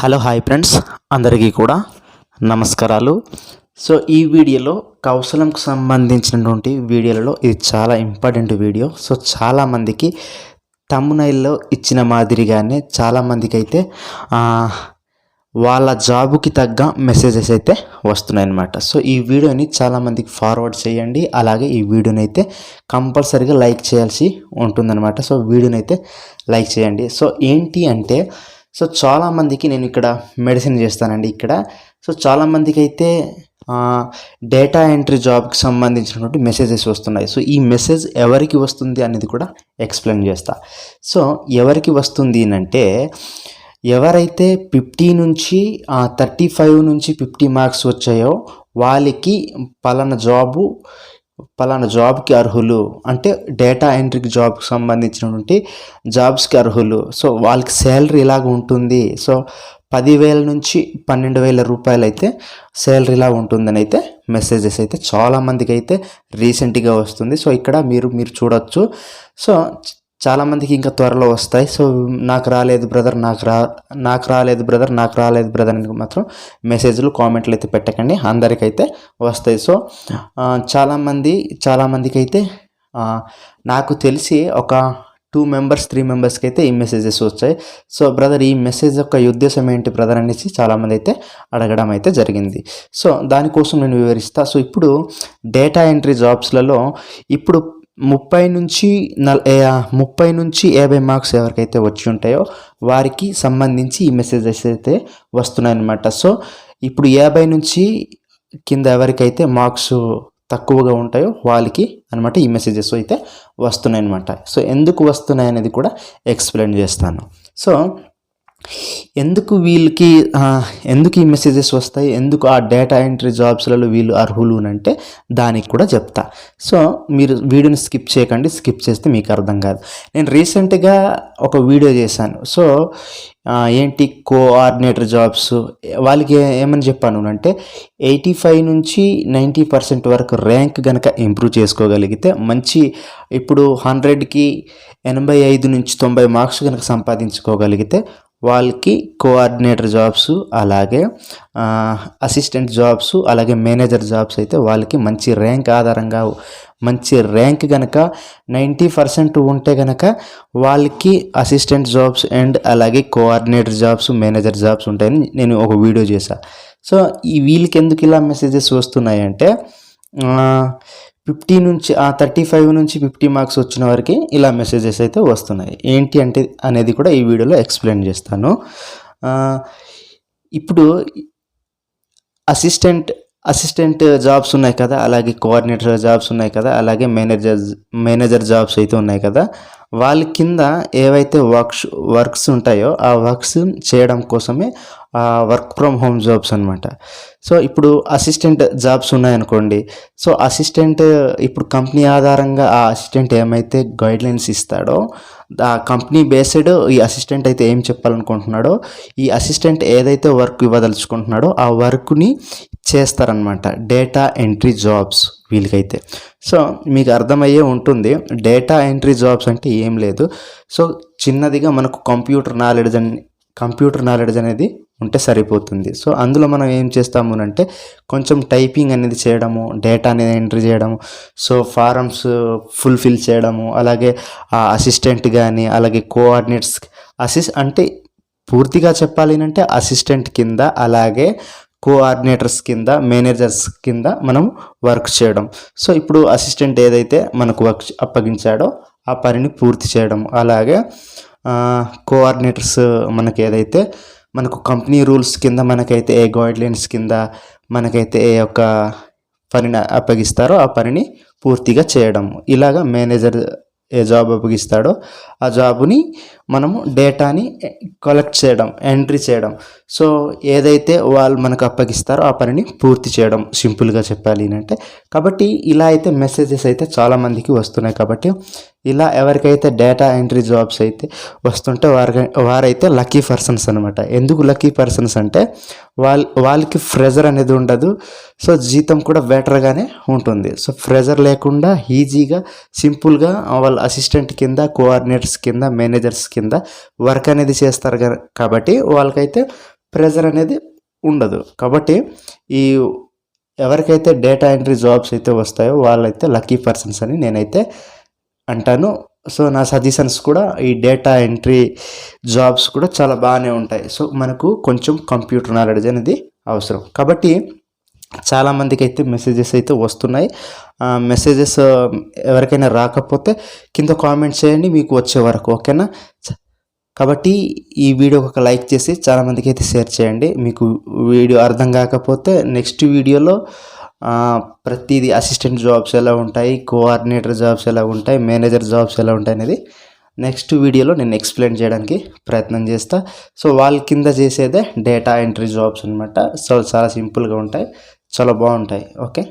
Hello hi friends. అందరికీ కూడా నమస్కారాలు. సో ఈ వీడియోలో కౌశలంకు సంబంధించినటువంటి వీడియోలలో ఇది చాలా ఇంపార్టెంట్ వీడియో. సో చాలామందికి తమ్మునైల్లో ఇచ్చిన మాదిరిగానే చాలామందికి అయితే వాళ్ళ జాబుకి తగ్గ మెసేజెస్ అయితే వస్తున్నాయి అన్నమాట సో ఈ వీడియోని చాలామందికి ఫార్వర్డ్ చేయండి. అలాగే ఈ వీడియోని అయితే కంపల్సరీగా లైక్ చేయాల్సి ఉంటుందన్నమాట. సో వీడియోని అయితే లైక్ చేయండి. సో ఏంటి అంటే సో చాలామందికి నేను ఇక్కడ మెడిసిన్ చేస్తానండి ఇక్కడ. సో చాలామందికి అయితే డేటా ఎంట్రీ జాబ్కి సంబంధించినటువంటి మెసేజెస్ వస్తున్నాయి. సో ఈ మెసేజ్ ఎవరికి వస్తుంది అనేది కూడా ఎక్స్ప్లెయిన్ చేస్తా. సో ఎవరికి వస్తుంది అంటే ఎవరైతే ఫిఫ్టీ నుంచి థర్టీ ఫైవ్ నుంచి ఫిఫ్టీ మార్క్స్ వచ్చాయో వాళ్ళకి పలానా జాబు పలానా జాబ్కి అర్హులు అంటే డేటా ఎంట్రీకి జాబ్కి సంబంధించినటువంటి జాబ్స్కి అర్హులు. సో వాళ్ళకి శాలరీ ఇలాగ ఉంటుంది? సో పదివేల నుంచి పన్నెండు వేల రూపాయలు అయితే శాలరీ ఇలా ఉంటుందని అయితే మెసేజెస్ అయితే చాలామందికి అయితే రీసెంట్గా వస్తుంది. సో ఇక్కడ మీరు మీరు చూడొచ్చు. సో చాలామందికి ఇంకా త్వరలో వస్తాయి. సో నాకు రాలేదు బ్రదర్ నాకు రా నాకు రాలేదు బ్రదర్ నాకు రాలేదు బ్రదర్ అని మాత్రం మెసేజ్లు కామెంట్లు అయితే పెట్టకండి. అందరికైతే వస్తాయి. సో చాలామంది చాలామందికి అయితే నాకు తెలిసి ఒక టూ మెంబర్స్ త్రీ మెంబర్స్కి అయితే ఈ మెసేజెస్ వచ్చాయి. సో బ్రదర్ ఈ మెసేజ్ యొక్క ఉద్దేశం ఏంటి బ్రదర్ అనేసి చాలామంది అయితే అడగడం అయితే జరిగింది. సో దానికోసం నేను వివరిస్తా. సో ఇప్పుడు డేటా ఎంట్రీ జాబ్స్లలో ఇప్పుడు ముప్పై నుంచి నల్ ముప్పై నుంచి యాభై మార్క్స్ ఎవరికైతే వచ్చి ఉంటాయో వారికి సంబంధించి ఈ మెసేజెస్ అయితే వస్తున్నాయన్నమాట. సో ఇప్పుడు యాభై నుంచి కింద ఎవరికైతే మార్క్స్ తక్కువగా ఉంటాయో వాళ్ళకి అనమాట ఈ మెసేజెస్ అయితే వస్తున్నాయి అనమాట సో ఎందుకు వస్తున్నాయి అనేది కూడా ఎక్స్ప్లెయిన్ చేస్తాను. సో ఎందుకు వీళ్ళకి ఎందుకు ఈ మెసేజెస్ వస్తాయి? ఎందుకు ఆ డేటా ఎంట్రీ జాబ్స్లలో వీళ్ళు అర్హులు అని అంటే దానికి కూడా చెప్తా. సో మీరు వీడియోని స్కిప్ చేయకండి. స్కిప్ చేస్తే మీకు అర్థం కాదు. నేను రీసెంట్గా ఒక వీడియో చేశాను. సో ఏంటి కోఆర్డినేటర్ జాబ్స్ వాళ్ళకి ఏమని చెప్పాను అంటే ఎయిటీ ఫైవ్ నుంచి నైంటీ పర్సెంట్ వరకు ర్యాంక్ కనుక ఇంప్రూవ్ చేసుకోగలిగితే మంచి ఇప్పుడు హండ్రెడ్కి ఎనభై ఐదు నుంచి తొంభై మార్క్స్ కనుక సంపాదించుకోగలిగితే వాళ్ళకి కోఆర్డినేటర్ జాబ్స్ అలాగే అసిస్టెంట్ జాబ్స్ అలాగే మేనేజర్ జాబ్స్ అయితే వాళ్ళకి మంచి ర్యాంక్ ఆధారంగా మంచి ర్యాంక్ కనుక నైంటీ పర్సెంట్ ఉంటే కనుక వాళ్ళకి అసిస్టెంట్ జాబ్స్ అండ్ అలాగే కోఆర్డినేటర్ జాబ్స్ మేనేజర్ జాబ్స్ ఉంటాయని నేను ఒక వీడియో చేశాను సో ఈ వీళ్ళకి ఎందుకు ఇలా మెసేజెస్ వస్తున్నాయంటే ఫిఫ్టీ నుంచి ఆ థర్టీ ఫైవ్ నుంచి ఫిఫ్టీ మార్క్స్ వచ్చిన వారికి ఇలా మెసేజెస్ అయితే వస్తున్నాయి. ఏంటి అంటే అనేది కూడా ఈ వీడియోలో ఎక్స్ప్లెయిన్ చేస్తాను. ఇప్పుడు అసిస్టెంట్ అసిస్టెంట్ జాబ్స్ ఉన్నాయి కదా అలాగే కోఆర్డినేటర్ జాబ్స్ ఉన్నాయి కదా అలాగే మేనేజర్ మేనేజర్ జాబ్స్ అయితే ఉన్నాయి కదా వాళ్ళ కింద ఏవైతే వర్క్స్ వర్క్స్ ఉంటాయో ఆ వర్క్స్ చేయడం కోసమే వర్క్ ఫ్రమ్ హోమ్ జాబ్స్ అనమాట సో ఇప్పుడు అసిస్టెంట్ జాబ్స్ ఉన్నాయనుకోండి సో అసిస్టెంట్ ఇప్పుడు కంపెనీ ఆధారంగా ఆ అసిస్టెంట్ ఏమైతే గైడ్లైన్స్ ఇస్తాడో ఆ కంపెనీ బేస్డ్ ఈ అసిస్టెంట్ అయితే ఏం చెప్పాలనుకుంటున్నాడో ఈ అసిస్టెంట్ ఏదైతే వర్క్ ఇవ్వదలుచుకుంటున్నాడో ఆ వర్క్ని చేస్తారనమాట డేటా ఎంట్రీ జాబ్స్ వీళ్ళకైతే. సో మీకు అర్థమయ్యే ఉంటుంది డేటా ఎంట్రీ జాబ్స్ అంటే ఏం లేదు. సో చిన్నదిగా మనకు కంప్యూటర్ నాలెడ్జ్ అని కంప్యూటర్ నాలెడ్జ్ అనేది ఉంటే సరిపోతుంది. సో అందులో మనం ఏం చేస్తాము అంటే కొంచెం టైపింగ్ అనేది చేయడము డేటా అనేది ఎంట్రీ చేయడము సో ఫారమ్స్ ఫుల్ఫిల్ చేయడము అలాగే ఆ అసిస్టెంట్ కానీ అలాగే కోఆర్డినేట్స్ అసిస్ అంటే పూర్తిగా చెప్పాలి అంటే అసిస్టెంట్ కింద అలాగే కోఆర్డినేటర్స్ కింద మేనేజర్స్ కింద మనం వర్క్ చేయడం. సో ఇప్పుడు అసిస్టెంట్ ఏదైతే మనకు వర్క్ అప్పగించాడో ఆ పనిని పూర్తి చేయడం. అలాగే కోఆర్డినేటర్స్ మనకి ఏదైతే మనకు కంపెనీ రూల్స్ కింద మనకైతే ఏ గైడ్లైన్స్ కింద మనకైతే ఏ యొక్క పనిని అప్పగిస్తారో ఆ పనిని పూర్తిగా చేయడం. ఇలాగా మేనేజర్ ఏ జాబ్ అప్పగిస్తాడో ఆ జాబ్ని మనము డేటాని కలెక్ట్ చేయడం ఎంట్రీ చేయడం. సో ఏదైతే వాళ్ళు మనకు అప్పగిస్తారో ఆ పనిని పూర్తి చేయడం. సింపుల్గా చెప్పాలి అంటే. కాబట్టి ఇలా అయితే మెసేజెస్ అయితే చాలామందికి వస్తున్నాయి. కాబట్టి ఇలా ఎవరికైతే డేటా ఎంట్రీ జాబ్స్ అయితే వస్తుంటే వారి వారైతే లక్కీ పర్సన్స్ అనమాట ఎందుకు లక్కీ పర్సన్స్ అంటే వాళ్ళ వాళ్ళకి ప్రెజర్ అనేది ఉండదు. సో జీతం కూడా బెటర్గానే ఉంటుంది. సో ప్రెజర్ లేకుండా ఈజీగా సింపుల్గా వాళ్ళ అసిస్టెంట్ కింద కోఆర్డినేటర్స్ కింద మేనేజర్స్ కింద వర్క్ అనేది చేస్తారు కాబట్టి వాళ్ళకైతే ప్రెజర్ అనేది ఉండదు. కాబట్టి ఈ ఎవరికైతే డేటా ఎంట్రీ జాబ్స్ అయితే వస్తాయో వాళ్ళైతే లక్కీ పర్సన్స్ అని నేనైతే అంటాను. సో నా సజెషన్స్ కూడా ఈ డేటా ఎంట్రీ జాబ్స్ కూడా చాలా బాగానే ఉంటాయి. సో మనకు కొంచెం కంప్యూటర్ నాలెడ్జ్ అనేది అవసరం. కాబట్టి చాలామందికి అయితే మెసేజెస్ అయితే వస్తున్నాయి. ఆ మెసేజెస్ ఎవరికైనా రాకపోతే కింద కామెంట్ చేయండి మీకు వచ్చే వరకు ఓకేనా? కాబట్టి ఈ వీడియో ఒక లైక్ చేసి చాలామందికి అయితే షేర్ చేయండి. మీకు వీడియో అర్థం కాకపోతే నెక్స్ట్ వీడియోలో ప్రతిదీ అసిస్టెంట్ జాబ్స్ ఎలా ఉంటాయి కోఆర్డినేటర్ జాబ్స్ ఎలా ఉంటాయి మేనేజర్ జాబ్స్ ఎలా ఉంటాయి అనేది నెక్స్ట్ వీడియోలో నేను ఎక్స్ప్లెయిన్ చేయడానికి ప్రయత్నం చేస్తా. సో వాళ్ళ కింద చేసేదే డేటా ఎంట్రీ జాబ్స్ అనమాట సో చాలా సింపుల్గా ఉంటాయి చాలా బాగుంటాయి. ఓకే